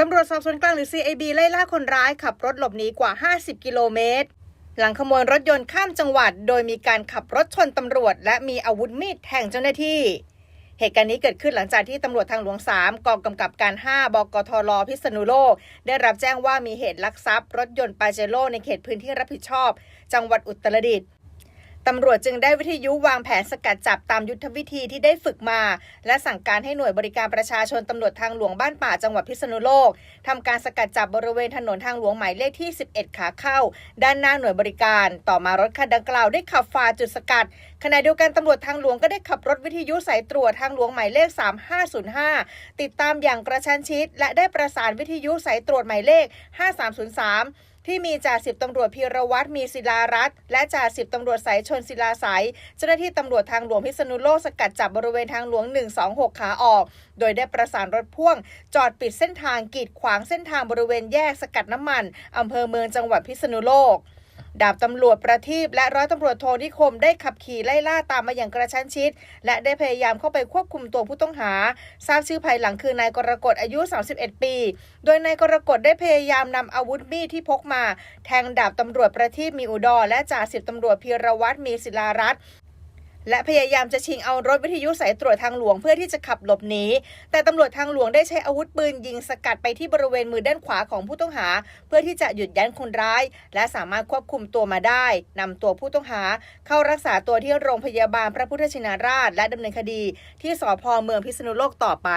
ตำรวจสอบสวนกลางหรือ CAB ไล่ล่าคนร้ายขับรถหลบหนีกว่า 50 กิโลเมตร หลังขโมยรถยนต์ข้ามจังหวัด โดยมีการขับรถชนตำรวจ และมีอาวุธมีดแทงเจ้าหน้าที่ เหตุการณ์นี้เกิดขึ้นหลังจากที่ตำรวจทางหลวง 3 กองกำกับการ 5 บกทรพิษณุโลก ได้รับแจ้งว่ามีเหตุลักทรัพย์ รถยนต์ปาเจโร่ในเขตพื้นที่รับผิดชอบ จังหวัดอุตรดิตถ์ ตำรวจจึงได้วิทยุวางแผนสกัดจับตามยุทธวิธีที่ได้ฝึกมา และสั่งการให้หน่วยบริการประชาชนตำรวจทางหลวงบ้านป่าจังหวัดพิษณุโลกทำการสกัดจับบริเวณถนนทางหลวงหมายเลขที่ 11 ขาเข้า ด้านหน้าหน่วยบริการ ต่อมารถคันดังกล่าวได้ขับฝ่าจุดสกัดขณะเดียวกันตำรวจทางหลวงก็ได้ขับรถวิทยุสายตรวจทางหลวงหมายเลข 3505 ติดตามอย่างกระชั้นชิด และได้ประสานวิทยุสายตรวจหมายเลข 5303 ที่มีจ่าสิบตำรวจพีรวัตรมีศิลารัตน์และจ่าสิบตำรวจสายชนศิลาสายเจ้าหน้าที่ตำรวจทางหลวงพิษณุโลกสกัดจับบริเวณทางหลวง 126 ขาออก โดยได้ประสานรถพ่วง จอดปิดเส้นทางกีดขวางเส้นทางบริเวณแยกสกัดน้ำมันอำเภอเมืองจังหวัดพิษณุโลก ดาบตำรวจประทีปและร้อยตำรวจโทนิคมได้ขับขี่ไล่ล่าตามมาอย่างกระชั้นชิด และได้พยายามเข้าไปควบคุมตัวผู้ต้องหา ทราบชื่อภายหลังคือนายกรกฎอายุ 31 ปี โดยนายกรกฎได้พยายามนำอาวุธมีดที่พกมา แทงดาบตำรวจประทีปมีอุดรและจ่าสิบตำรวจพีรวัตรมีศิลารัตน์ และพยายามจะชิงเอารถวิทยุสายตรวจทางหลวงเพื่อที่จะขับหลบหนี แต่ตำรวจทางหลวงได้ใช้อาวุธปืนยิงสกัดไปที่บริเวณมือด้านขวาของผู้ต้องหา เพื่อที่จะหยุดยั้งคนร้าย และสามารถควบคุมตัวมาได้นำตัวผู้ต้องหา เข้ารักษาตัวที่โรงพยาบาลพระพุทธชินราช และดำเนินคดี ที่สพเมืองพิษณุโลกต่อไป